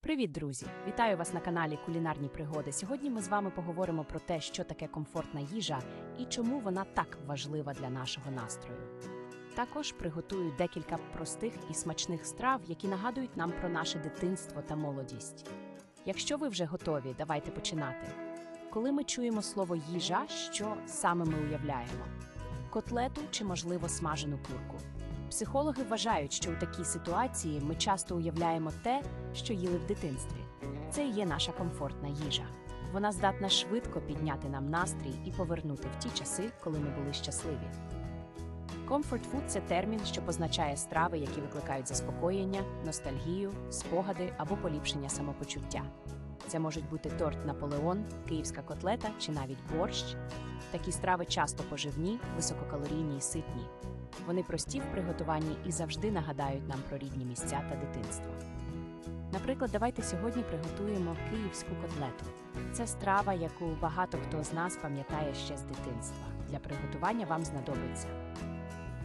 Привіт, друзі! Вітаю вас на каналі Кулінарні пригоди. Сьогодні ми з вами поговоримо про те, що таке комфортна їжа і чому вона так важлива для нашого настрою. Також приготую декілька простих і смачних страв, які нагадують нам про наше дитинство та молодість. Якщо ви вже готові, давайте починати. Коли ми чуємо слово їжа, що саме ми уявляємо? Котлету чи, можливо, смажену курку? Психологи вважають, що у такій ситуації ми часто уявляємо те, що їли в дитинстві. Це і є наша комфортна їжа. Вона здатна швидко підняти нам настрій і повернути в ті часи, коли ми були щасливі. Comfort food – це термін, що позначає страви, які викликають заспокоєння, ностальгію, спогади або поліпшення самопочуття. Це можуть бути торт Наполеон, київська котлета чи навіть борщ. Такі страви часто поживні, висококалорійні і ситні. Вони прості в приготуванні і завжди нагадають нам про рідні місця та дитинство. Наприклад, давайте сьогодні приготуємо київську котлету. Це страва, яку багато хто з нас пам'ятає ще з дитинства. Для приготування вам знадобиться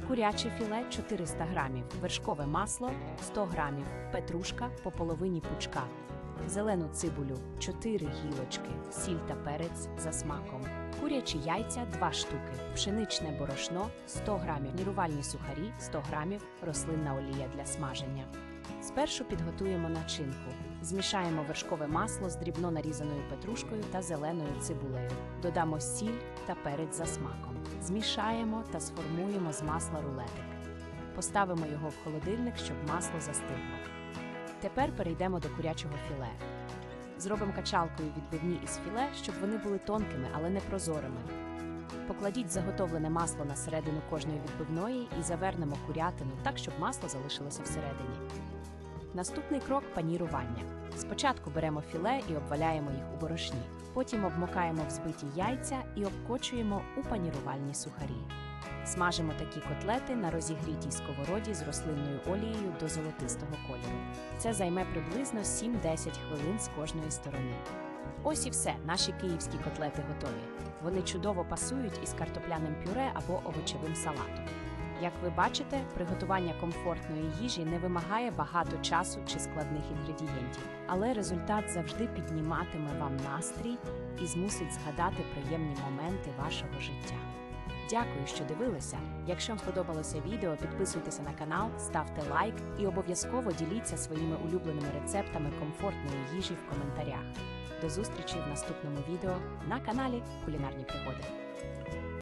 куряче філе 400 грамів, вершкове масло 100 грамів, петрушка по половині пучка, зелену цибулю 4 гілочки, сіль та перець за смаком, курячі яйця 2 штуки, пшеничне борошно 100 грамів, нірувальні сухарі 100 грамів, рослинна олія для смаження. Спершу підготуємо начинку. Змішаємо вершкове масло з дрібно нарізаною петрушкою та зеленою цибулею. Додамо сіль та перець за смаком. Змішаємо та сформуємо з масла рулетик. Поставимо його в холодильник, щоб масло застигло. Тепер перейдемо до курячого філе. Зробимо качалкою відбивні із філе, щоб вони були тонкими, але не прозорими. Покладіть заготовлене масло на середину кожної відбивної і завернемо курятину так, щоб масло залишилося всередині. Наступний крок панірування. Спочатку беремо філе і обваляємо їх у борошні. Потім обмокаємо в збиті яйця і обкочуємо у панірувальні сухарі. Смажимо такі котлети на розігрітій сковороді з рослинною олією до золотистого кольору. Це займе приблизно 7-10 хвилин з кожної сторони. Ось і все, наші київські котлети готові. Вони чудово пасують із картопляним пюре або овочевим салатом. Як ви бачите, приготування комфортної їжі не вимагає багато часу чи складних інгредієнтів, але результат завжди підніматиме вам настрій і змусить згадати приємні моменти вашого життя. Дякую, що дивилися. Якщо вам сподобалося відео, підписуйтеся на канал, ставте лайк і обов'язково діліться своїми улюбленими рецептами комфортної їжі в коментарях. До зустрічі в наступному відео на каналі Кулінарні пригоди.